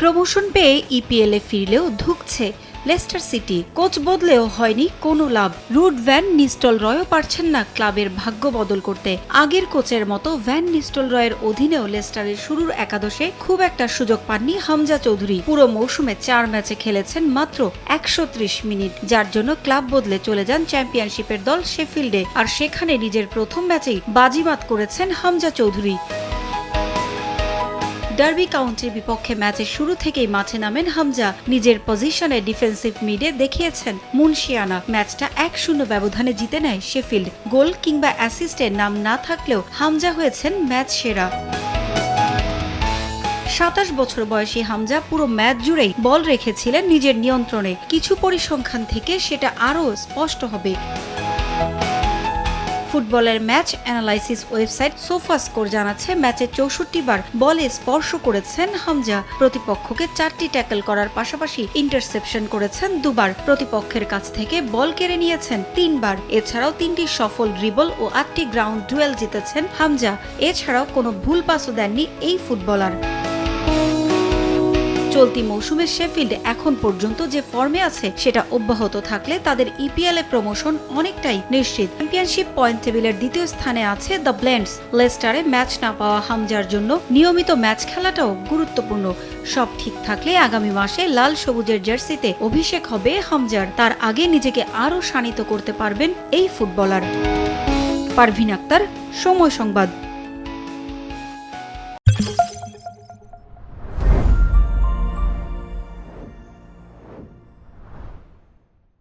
Promotion পেয়ে ইপিএলে ফিরলেও ধুকছে। লেস্টার সিটি কোচ বদলেও হয়নি কোনো লাভ। রুড ভ্যান নিস্টল রয়ও পারছেন না ক্লাবের ভাগ্য বদল করতে। আগের কোচের মতো ভ্যান নিস্টল রয়ের অধীনেও লেস্টারের শুরুর একাদশে খুব একটা সুযোগ পাননি হামজা চৌধুরী। পুরো মৌসুমে চার ম্যাচে খেলেছেন মাত্র একশো ত্রিশ মিনিট, যার জন্য ক্লাব বদলে চলে যান চ্যাম্পিয়নশিপের দল শেফিল্ডে। আর সেখানে নিজের প্রথম ম্যাচেই বাজিমাত করেছেন হামজা চৌধুরী। ডার্বি কাউন্টির বিপক্ষে ম্যাচের শুরু থেকেই মাঠে নামেন হামজা। নিজের পজিশনে ডিফেন্সিভ মিডে দেখিয়েছেন মুনশিয়ানা। ম্যাচটা এক শূন্য ব্যবধানে জিতে নেয় শেফিল্ড। গোল কিংবা অ্যাসিস্টের নাম না থাকলেও হামজা হয়েছেন ম্যাচ সেরা। সাতাশ বছর বয়সী হামজা পুরো ম্যাচ জুড়েই বল রেখেছিলেন নিজের নিয়ন্ত্রণে। কিছু পরিসংখ্যান থেকে সেটা আরও স্পষ্ট হবে। ফুটবলের match analysis website sofa score জানাচ্ছে, ম্যাচে চৌষট্টি বার বলে স্পর্শ করেছেন হামজা। প্রতিপক্ষকে চারটি ট্যাকল করার পাশাপাশি ইন্টারসেপশন করেছেন দুবার। প্রতিপক্ষের কাছ থেকে বল কেড়ে নিয়েছেন তিনবার। এছাড়াও তিনটি সফল ড্রিবল ও আটটি গ্রাউন্ড ডুয়েল জিতেছেন হামজা। এছাড়াও কোনো ভুল পাসও দেননি এই ফুটবলার। চলতি মৌসুমে শেফিল্ড এখন পর্যন্ত যে ফর্মে আছে, সেটা অব্যাহত থাকলে তাদের ইপিএল এ প্রমোশন অনেকটাই নিশ্চিত। চ্যাম্পিয়নশিপ পয়েন্ট টেবিলের দ্বিতীয় স্থানে আছে দ্য ব্লেন্ডস লেস্টারে ম্যাচ না পাওয়া হামজার জন্য নিয়মিত ম্যাচ খেলাটাও গুরুত্বপূর্ণ। সব ঠিক থাকলে আগামী মাসে লাল সবুজের জার্সিতে অভিষেক হবে হামজার। তার আগে নিজেকে আরও শানিত করতে পারবেন এই ফুটবলার। পারভিন আক্তার, সময় সংবাদ।